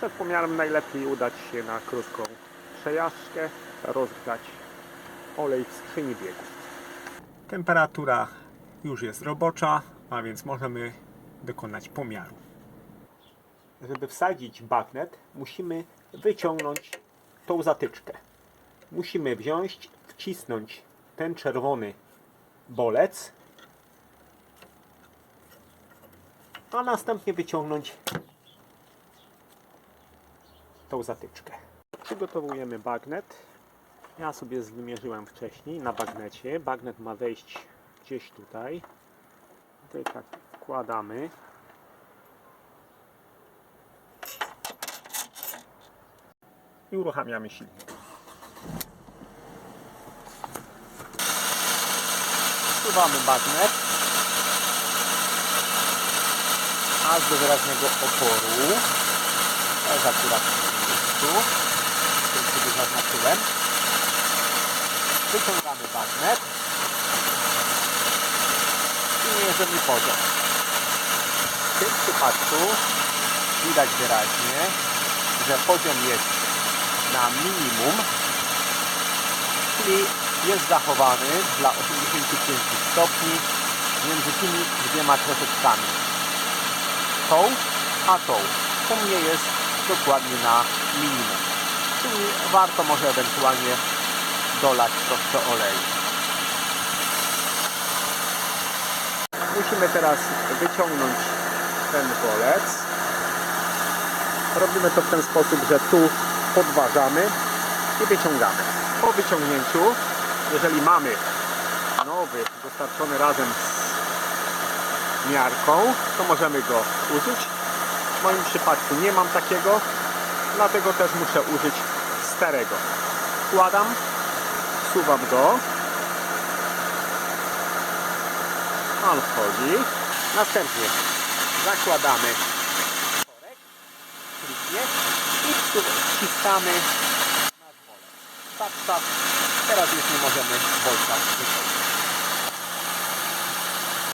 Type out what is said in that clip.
Przed pomiarem najlepiej udać się na krótką przejażdżkę, rozgrzać olej w skrzyni biegów. Temperatura już jest robocza, a więc możemy dokonać pomiaru. Żeby wsadzić bagnet, musimy wyciągnąć tą zatyczkę. Musimy wziąć, wcisnąć ten czerwony bolec, a następnie wyciągnąć tą zatyczkę. Przygotowujemy bagnet. Ja sobie wymierzyłem wcześniej na bagnecie. Bagnet ma wejść gdzieś tutaj. Tutaj tak wkładamy. I uruchamiamy silnik. Wsuwamy bagnet aż do wyraźnego oporu. To jest akurat tu. Który sobie zaznaczyłem. Wyciągamy bagnet i mierzymy poziom. W tym przypadku widać wyraźnie, że poziom jest na minimum, czyli jest zachowany dla 85 stopni między tymi dwiema troszeczkami. Tą a tą. U mnie jest dokładnie na minimum. Czyli warto może ewentualnie dolać troszkę oleju. Musimy teraz wyciągnąć ten bolec. Robimy to w ten sposób, że tu podważamy i wyciągamy. Po wyciągnięciu, jeżeli mamy nowy, dostarczony razem z miarką, to możemy go użyć. W moim przypadku nie mam takiego, dlatego też muszę użyć starego. Wkładam, wsuwam go. On wchodzi. Następnie zakładamy korek, i wciskamy nasz bolec. Start, start. Teraz już nie możemy bolca wyciągnąć.